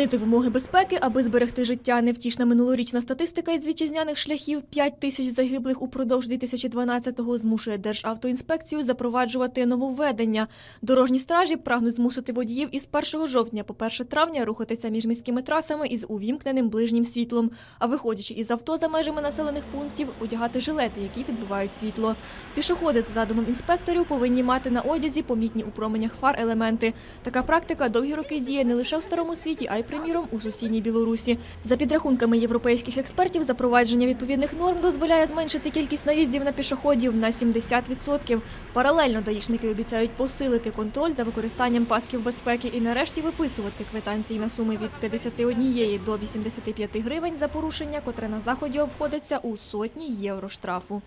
Змінити вимоги безпеки, аби зберегти життя. Невтішна минулорічна статистика із вітчизняних шляхів 5 тисяч загиблих упродовж 2012-го змушує Державтоінспекцію запроваджувати нововведення. Дорожні стражі прагнуть змусити водіїв із 1 жовтня по 1 травня рухатися між міськими трасами із увімкненим ближнім світлом, а виходячи із авто за межами населених пунктів, одягати жилети, які відбивають світло. Пішоходи за задумом інспекторів повинні мати на одязі помітні у променях фар елементи. Така практика довгі роки діє не лише в старому світі, а й приміром у сусідній Білорусі. За підрахунками європейських експертів, запровадження відповідних норм дозволяє зменшити кількість наїздів на пішоходів на 70%. Паралельно даїшники обіцяють посилити контроль за використанням пасків безпеки і нарешті виписувати квитанції на суми від 51 до 85 гривень за порушення, котре на заході обходиться у сотні євро штрафу.